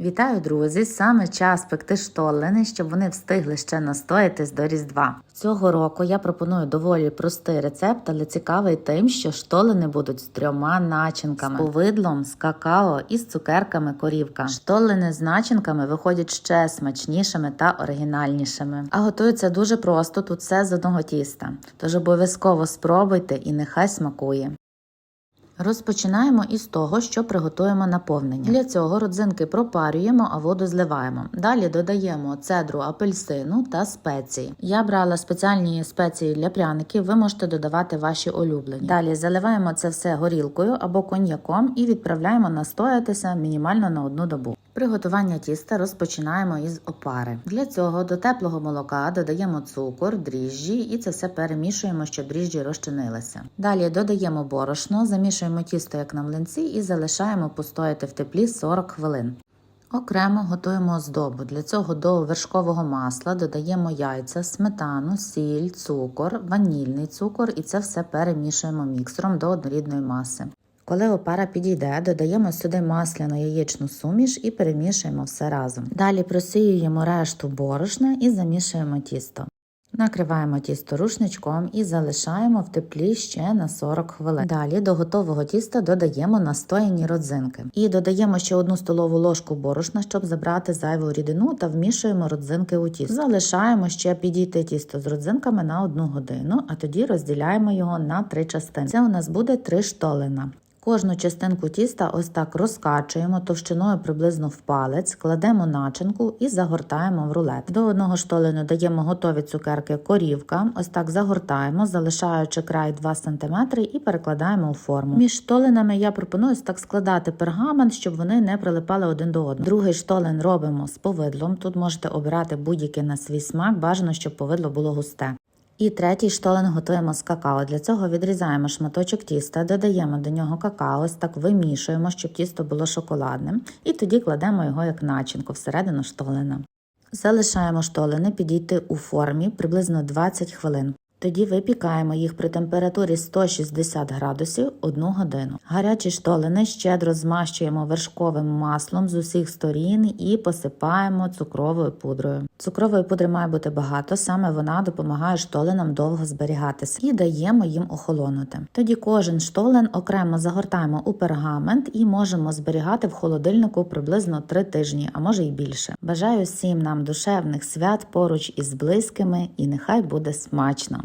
Вітаю, друзі! Саме час пекти штолени, щоб вони встигли ще настоятись до Різдва. Цього року я пропоную доволі простий рецепт, але цікавий тим, що штолени будуть з трьома начинками: з повидлом, з какао і з цукерками корівка. Штолени з начинками виходять ще смачнішими та оригінальнішими. А готуються дуже просто тут все з одного тіста. Тож обов'язково спробуйте і нехай смакує. Розпочинаємо із того, що приготуємо наповнення. Для цього родзинки пропарюємо, а воду зливаємо. Далі додаємо цедру апельсину та спеції. Я брала спеціальні спеції для пряників, ви можете додавати ваші улюблені. Далі заливаємо це все горілкою або коньяком і відправляємо настоятися мінімально на одну добу. Приготування тіста розпочинаємо із опари. Для цього до теплого молока додаємо цукор, дріжджі і це все перемішуємо, щоб дріжджі розчинилися. Далі додаємо борошно, замішуємо тісто як на млинці і залишаємо постояти в теплі 40 хвилин. Окремо готуємо оздобу. Для цього до вершкового масла додаємо яйця, сметану, сіль, цукор, ванільний цукор і це все перемішуємо міксером до однорідної маси. Коли опара підійде, додаємо сюди масляну яєчну суміш і перемішуємо все разом. Далі просіюємо решту борошна і замішуємо тісто. Накриваємо тісто рушничком і залишаємо в теплі ще на 40 хвилин. Далі до готового тіста додаємо настояні родзинки. І додаємо ще одну столову ложку борошна, щоб забрати зайву рідину та вмішуємо родзинки у тісто. Залишаємо ще підійти тісто з родзинками на одну годину, а тоді розділяємо його на три частини. Це у нас буде три штолена. Кожну частинку тіста ось так розкачуємо товщиною приблизно в палець, кладемо начинку і загортаємо в рулет. До одного штолену даємо готові цукерки корівка, ось так загортаємо, залишаючи край 2 см і перекладаємо у форму. Між штоленами я пропоную ось так складати пергамент, щоб вони не прилипали один до одного. Другий штолен робимо з повидлом. Тут можете обирати будь-який на свій смак, бажано, щоб повидло було густе. І третій штолен готуємо з какао. Для цього відрізаємо шматочок тіста, додаємо до нього какао, ось так вимішуємо, щоб тісто було шоколадним, і тоді кладемо його як начинку всередину штолена. Залишаємо штолени підійти у формі приблизно 20 хвилин. Тоді випікаємо їх при температурі 160 градусів 1 годину. Гарячі штолени щедро змащуємо вершковим маслом з усіх сторін і посипаємо цукровою пудрою. Цукрової пудри має бути багато, саме вона допомагає штоленам довго зберігатися і даємо їм охолонути. Тоді кожен штолен окремо загортаємо у пергамент і можемо зберігати в холодильнику приблизно 3 тижні, а може й більше. Бажаю всім нам душевних свят поруч із близькими і нехай буде смачно!